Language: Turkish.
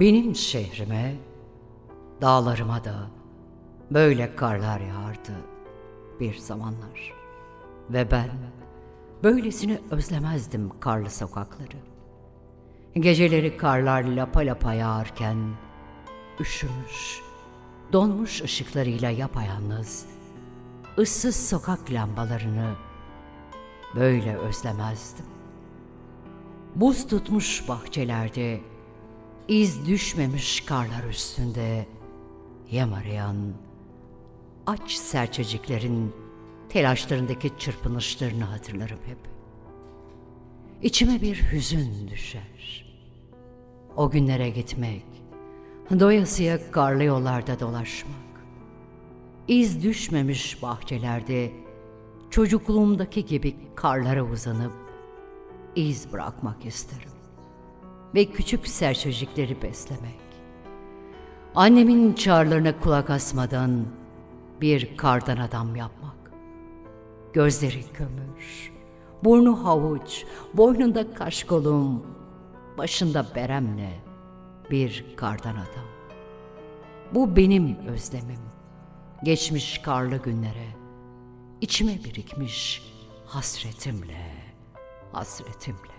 Benim şehrime, dağlarıma da böyle karlar yağardı bir zamanlar. Ve ben böylesini özlemezdim karlı sokakları. Geceleri karlar lapa lapa yağarken üşümüş, donmuş ışıklarıyla yapayalnız, ıssız sokak lambalarını böyle özlemezdim. Buz tutmuş bahçelerde, iz düşmemiş karlar üstünde yem aç serçeciklerin telaşlarındaki çırpınışlarını hatırlarım hep. İçime bir hüzün düşer. O günlere gitmek, doyasıya karlı yollarda dolaşmak, iz düşmemiş bahçelerde çocukluğumdaki gibi karlara uzanıp iz bırakmak isterim ve küçük serçecikleri beslemek. Annemin çağrılarına kulak asmadan bir kardan adam yapmak. Gözleri kömür, burnu havuç, boynunda kaşkolum, başında beremle bir kardan adam. Bu benim özlemim. Geçmiş karlı günlere, içime birikmiş hasretimle, hasretimle.